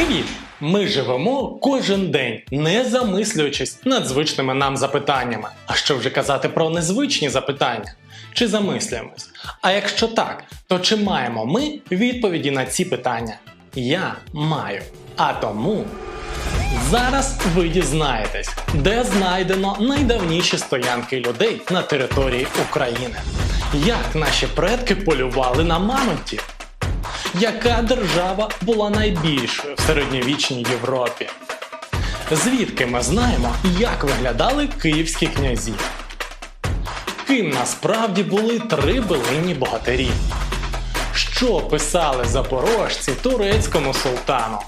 Привіт! Ми живемо кожен день, не замислюючись над звичними нам запитаннями. А що вже казати про незвичні запитання? Чи замислюємось? А якщо так, то чи маємо ми відповіді на ці питання? Я маю. А тому зараз ви дізнаєтесь, де знайдено найдавніші стоянки людей на території України. Як наші предки полювали на мамонтів? Яка держава була найбільшою в середньовічній Європі? Звідки ми знаємо, як виглядали київські князі? Ким насправді були три билинні богатирі? Що писали запорожці турецькому султану?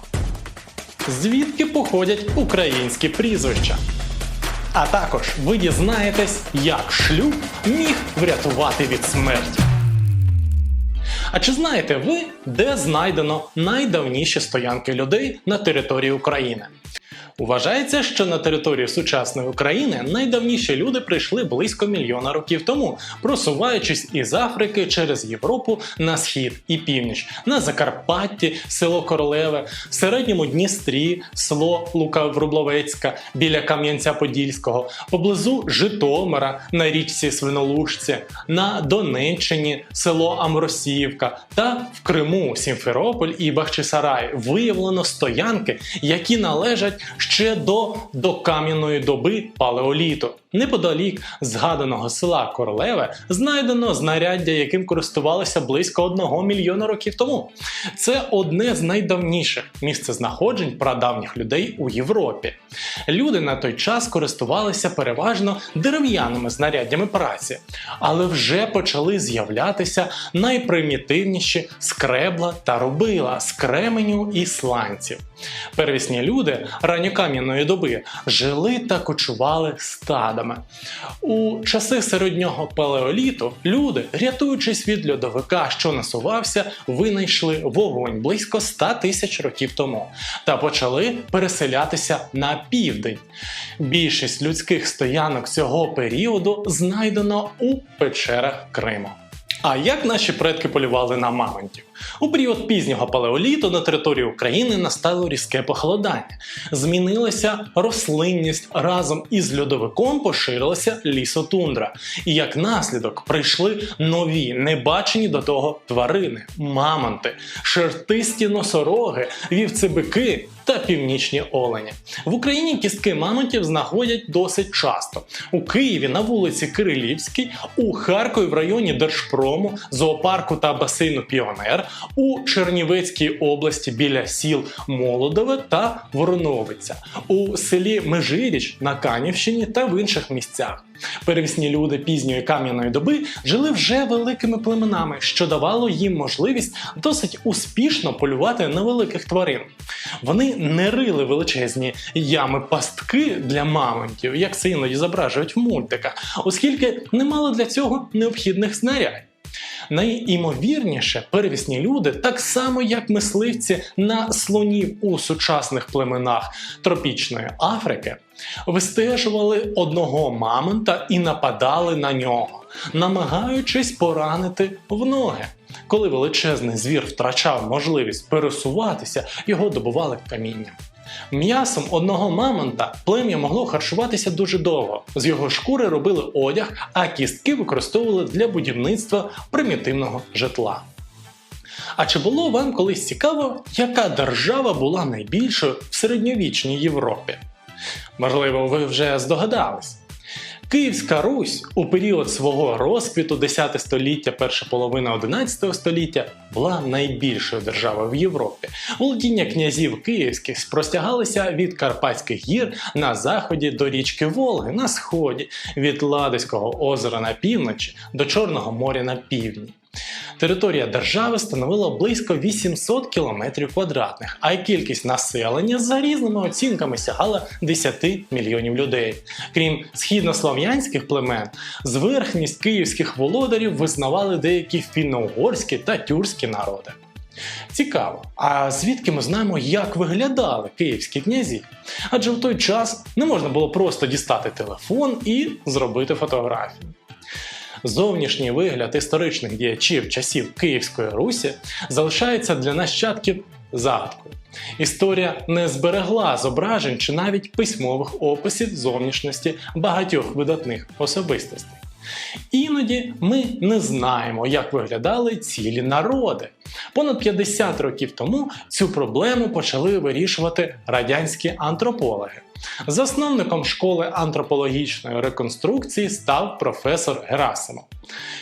Звідки походять українські прізвища? А також ви дізнаєтесь, як шлюб міг врятувати від смерті. А чи знаєте ви, де знайдено найдавніші стоянки людей на території України? Вважається, що на територію сучасної України найдавніші люди прийшли близько мільйона років тому, просуваючись із Африки через Європу на схід і північ, на Закарпатті, село Королеве, в середньому Дністрі, село Лука-Врубловецька біля Кам'янця-Подільського, поблизу Житомира на річці Свинолужці, на Донеччині, село Амросіївка та в Криму Сімферополь і Бахчисарай. Виявлено стоянки, які належать ще до докам'яної доби палеоліту. Неподалік згаданого села Королеве знайдено знаряддя, яким користувалися близько одного мільйона років тому. Це одне з найдавніших місцезнаходжень прадавніх людей у Європі. Люди на той час користувалися переважно дерев'яними знаряддями праці, але вже почали з'являтися найпримітивніші скребла та рубила з кременю і сланців. Первісні люди ранньокам'яної доби жили та кочували стадами. У часи середнього палеоліту люди, рятуючись від льодовика, що насувався, винайшли вогонь близько 100 тисяч років тому та почали переселятися на південь. Більшість людських стоянок цього періоду знайдено у печерах Криму. А як наші предки полювали на мамонтів? У період пізнього палеоліту на території України настало різке похолодання. Змінилася рослинність разом із льодовиком поширилася лісотундра. І як наслідок прийшли нові, небачені до того тварини: мамонти, шерстисті носороги, вівцебики та північні олені. В Україні кістки мамонтів знаходять досить часто. У Києві на вулиці Кирилівській, у Харкові в районі Держпрому, зоопарку та басейну Піонер, у Чернівецькій області біля сіл Молодове та Вороновиця, у селі Межиріч на Канівщині та в інших місцях. Первісні люди пізньої кам'яної доби жили вже великими племенами, що давало їм можливість досить успішно полювати на великих тварин. Вони не рили величезні ями пастки для мамонтів, як це іноді зображують в мультиках, оскільки не мали для цього необхідних знарядь. Найімовірніше, первісні люди, так само як мисливці на слонів у сучасних племенах тропічної Африки, вистежували одного мамонта і нападали на нього, намагаючись поранити в ноги. Коли величезний звір втрачав можливість пересуватися, його добували камінням. М'ясом одного мамонта плем'я могло харчуватися дуже довго. З його шкури робили одяг, а кістки використовували для будівництва примітивного житла. А чи було вам колись цікаво, яка держава була найбільшою в середньовічній Європі? Можливо, ви вже здогадались. Київська Русь у період свого розквіту 10 століття, перша половина 11 століття була найбільшою державою в Європі. Володіння князів київських простягалися від Карпатських гір на заході до річки Волги на сході, від Ладоського озера на півночі до Чорного моря на півдні. Територія держави становила близько 800 км квадратних, а й кількість населення за різними оцінками сягала 10 мільйонів людей. Крім східнослов'янських племен, зверхність київських володарів визнавали деякі фінно-угорські та тюркські народи. Цікаво, а звідки ми знаємо, як виглядали київські князі? Адже в той час не можна було просто дістати телефон і зробити фотографію. Зовнішній вигляд історичних діячів часів Київської Русі залишається для нащадків загадкою. Історія не зберегла зображень чи навіть письмових описів зовнішності багатьох видатних особистостей. Іноді ми не знаємо, як виглядали цілі народи. Понад 50 років тому цю проблему почали вирішувати радянські антропологи. Засновником школи антропологічної реконструкції став професор Герасимов.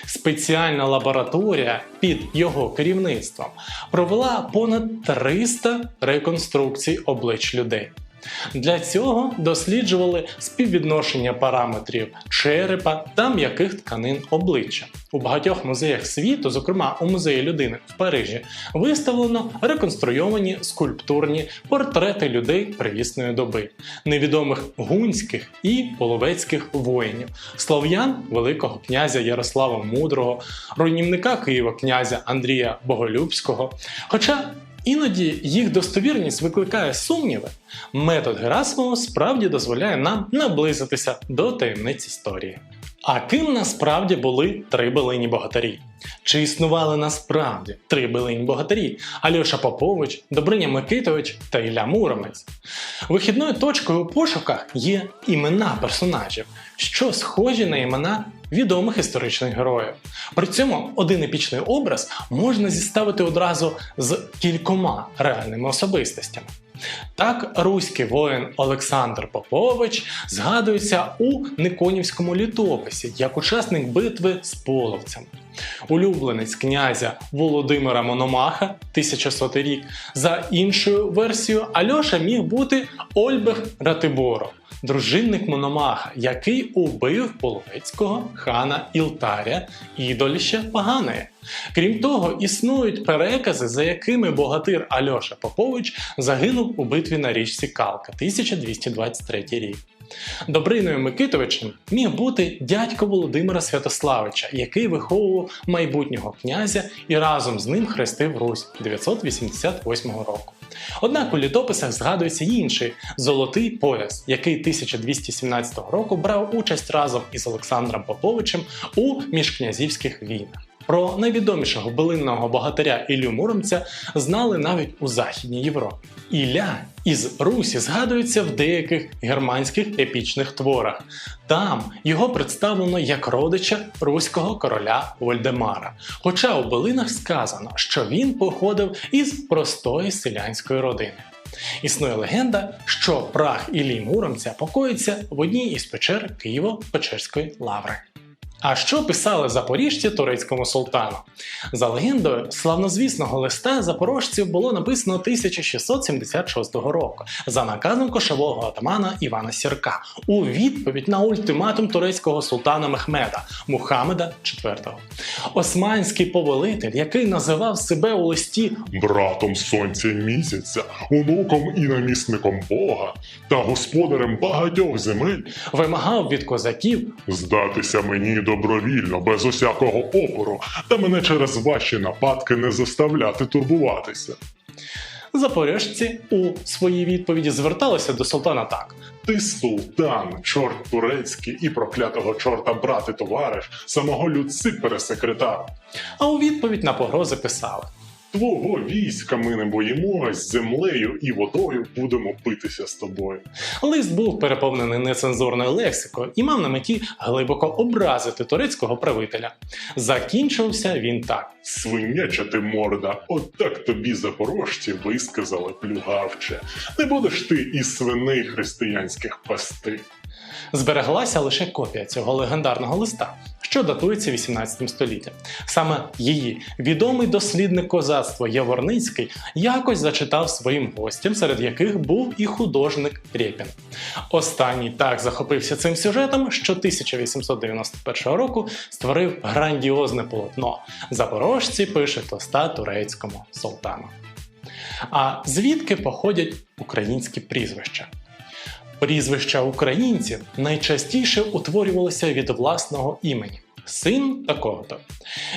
Спеціальна лабораторія під його керівництвом провела понад 300 реконструкцій облич людей. Для цього досліджували співвідношення параметрів черепа та м'яких тканин обличчя. У багатьох музеях світу, зокрема у музеї людини в Парижі, виставлено реконструйовані скульптурні портрети людей привісної доби, невідомих гунських і половецьких воїнів, слов'ян Великого князя Ярослава Мудрого, руйнівника Києва князя Андрія Боголюбського. Хоча Іноді їх достовірність викликає сумніви. Метод Герасимова справді дозволяє нам наблизитися до таємниць історії. А ким насправді були три билині богатирі? Чи існували насправді три билині богатирі Альоша Попович, Добриня Микитович та Ілля Муромець? Вихідною точкою у пошуках є імена персонажів, що схожі на імена відомих історичних героїв. При цьому один епічний образ можна зіставити одразу з кількома реальними особистостями. Так, руський воїн Олександр Попович згадується у Никонівському літописі як учасник битви з половцем. Улюбленець князя Володимира Мономаха 1100 рік. За іншою версією, Альоша міг бути Ольбех Ратиборо, дружинник Мономаха, який убив половецького хана Ілтаря, ідоліще Паганої. Крім того, існують перекази, за якими богатир Альоша Попович загинув у битві на річці Калка 1223 рік. Добриною Микитовичем міг бути дядько Володимира Святославича, який виховував майбутнього князя і разом з ним хрестив Русь 988 року. Однак у літописах згадується інший золотий пояс, який 1217 року брав участь разом із Олександром Поповичем у міжкнязівських війнах. Про найвідомішого билинного богатиря Іллю Муромця знали навіть у Західній Європі. Ілля із Русі згадується в деяких германських епічних творах. Там його представлено як родича руського короля Вольдемара. Хоча у билинах сказано, що він походив із простої селянської родини. Існує легенда, що прах Іллі Муромця покоїться в одній із печер Києво-Печерської лаври. А що писали запоріжці турецькому султану? За легендою, славнозвісного листа запорожців було написано 1676 року за наказом кошового атамана Івана Сірка у відповідь на ультиматум турецького султана Мехмеда Мухаммеда IV. Османський повелитель, який називав себе у листі братом сонця місяця, онуком і намісником Бога та господарем багатьох земель, вимагав від козаків здатися мені добровільно, без усякого опору, та мене через ваші нападки не заставляти турбуватися. Запорожці у своїй відповіді зверталися до султана так: Ти султан, чорт турецький і проклятого чорта брат і товариш, самого люци пересекретар. а у відповідь на погрози писали. Твого війська ми не боїмось, землею і водою будемо битися з тобою. Лист був переповнений нецензурною лексикою і мав на меті глибоко образити турецького правителя. Закінчився він так. Свиняча ти морда, от так тобі запорожці висказали плюгавче. Не будеш ти і свиней християнських пасти. Збереглася лише копія цього легендарного листа, що датується 18 століттям. Саме її відомий дослідник козацтва Яворницький якось зачитав своїм гостям, серед яких був і художник Рєпін. Останній так захопився цим сюжетом, що 1891 року створив грандіозне полотно. Запорожці пишуть листа турецькому султану. А звідки походять українські прізвища? Прізвища українців найчастіше утворювалися від власного імені. Син такого-то,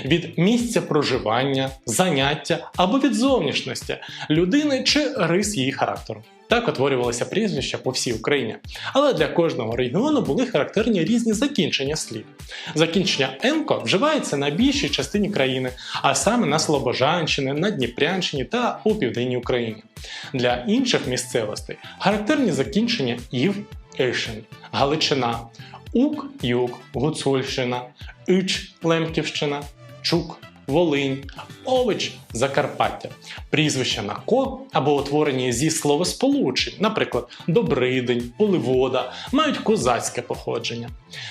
від місця проживання, заняття або від зовнішності людини чи рис її характеру. Так утворювалися прізвища по всій Україні. Але для кожного регіону були характерні різні закінчення слів. Закінчення «енко» вживається на більшій частині країни, а саме на Слобожанщині, на Дніпрянщині та у південній Україні. Для інших місцевостей характерні закінчення ів, ишин, Галичина, Ук, Юг, Гуцульщина, Іч, Лемківщина, Чук, Волинь, Ович, Закарпаття, прізвища на ко або утворені зі словосполучень, наприклад, Добридень, Поливода, мають козацьке походження.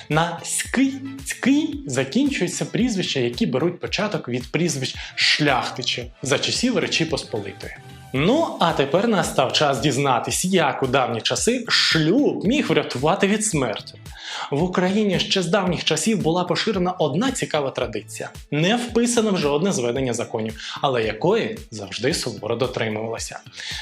На ський, цький закінчуються прізвища, які беруть початок від прізвищ шляхтичів за часів Речі Посполитої. Ну, а тепер настав час дізнатись, як у давні часи шлюб міг врятувати від смерті. В Україні ще з давніх часів була поширена одна цікава традиція, не вписана в жодне зведення законів, але якої завжди суворо дотримувалася.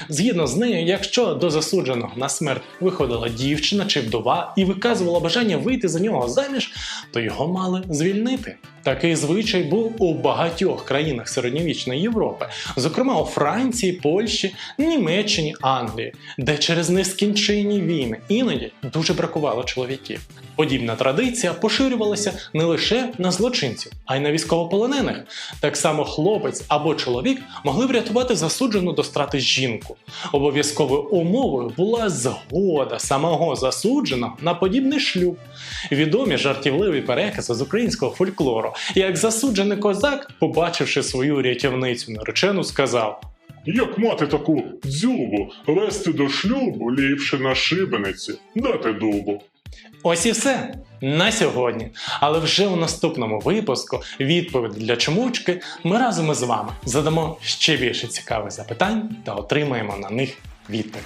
Згідно з нею, якщо до засудженого на смерть виходила дівчина чи вдова і виказувала бажання вийти за нього заміж, то його мали звільнити. Такий звичай був у багатьох країнах середньовічної Європи, зокрема у Франції, Польщі, Німеччині, Англії, де через нескінченні війни іноді дуже бракувало чоловіків. Подібна традиція поширювалася не лише на злочинців, а й на військовополонених. Так само хлопець або чоловік могли врятувати засуджену до страти жінку. Обов'язковою умовою була згода самого засудженого на подібний шлюб. Відомі жартівливі перекази з українського фольклору, як засуджений козак, побачивши свою рятівницю наречену, сказав: Як мати таку дзюбу, вести до шлюбу ліпше на шибениці, дати дубу. Ось і все на сьогодні. Але вже у наступному випуску відповіді для чомучки ми разом із вами задамо ще більше цікавих запитань та отримаємо на них відповідь.